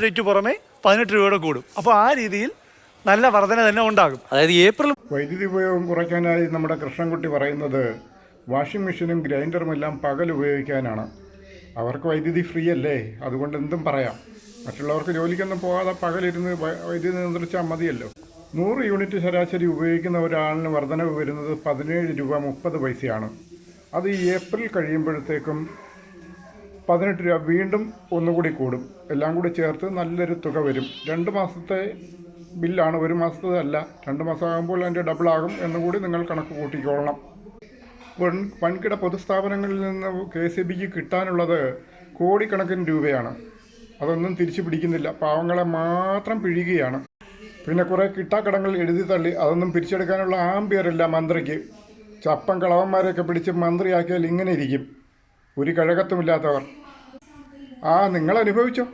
Rate പുറമെ പതിനെട്ട് രൂപയുടെ കൂടും. അപ്പോൾ ആ രീതിയിൽ നല്ല വർധന തന്നെ ഉണ്ടാകും. അതായത് ഏപ്രിൽ വൈദ്യുതി ഉപയോഗം കുറയ്ക്കാനായി നമ്മുടെ കൃഷ്ണൻകുട്ടി പറയുന്നത് വാഷിംഗ് മെഷീനും ഗ്രൈൻഡറും എല്ലാം പകൽ ഉപയോഗിക്കാനാണ്. അവർക്ക് വൈദ്യുതി ഫ്രീ അല്ലേ? അതുകൊണ്ട് എന്തും പറയാം. മറ്റുള്ളവർക്ക് ജോലിക്കൊന്നും പോകാതെ പകലിരുന്ന് വൈദ്യുതി നിയന്ത്രിച്ചാൽ മതിയല്ലോ. നൂറ് യൂണിറ്റ് ശരാശരി ഉപയോഗിക്കുന്ന ഒരാളിന് വർധനവ് വരുന്നത് പതിനേഴ് രൂപ മുപ്പത് പൈസയാണ്. അത് ഈ ഏപ്രിൽ കഴിയുമ്പോഴത്തേക്കും പതിനെട്ട് രൂപ വീണ്ടും ഒന്നുകൂടി കൂടും. എല്ലാം കൂടി ചേർത്ത് നല്ലൊരു തുക വരും. രണ്ട് മാസത്തെ ബില്ലാണ് ഒരു മാസത്തെ അല്ല. രണ്ട് മാസമാകുമ്പോൾ അതിന്റെ ഡബിളാകും എന്നുകൂടി നിങ്ങൾ കണക്ക് കൂട്ടിക്കൊള്ളണം വൻ വൻകിട പൊതുസ്ഥാപനങ്ങളിൽ നിന്ന് കെ സി ബിക്ക് കിട്ടാനുള്ളത് കോടിക്കണക്കിന് രൂപയാണ്. അതൊന്നും തിരിച്ചു പിടിക്കുന്നില്ല. പാവങ്ങളെ മാത്രം പിഴുകയാണ് പിന്നെ കുറേ കിട്ടാക്കടങ്ങൾ എഴുതി തള്ളി. അതൊന്നും പിരിച്ചെടുക്കാനുള്ള ആംബിയറില്ല മന്ത്രിക്ക്. ചപ്പൻ കളവന്മാരെയൊക്കെ പിടിച്ച് മന്ത്രിയാക്കിയാൽ ഇങ്ങനെ ഇരിക്കും. ഒരു കഴകത്തുമില്ലാത്തവർ. ആ നിങ്ങൾ അനുഭവിച്ചോ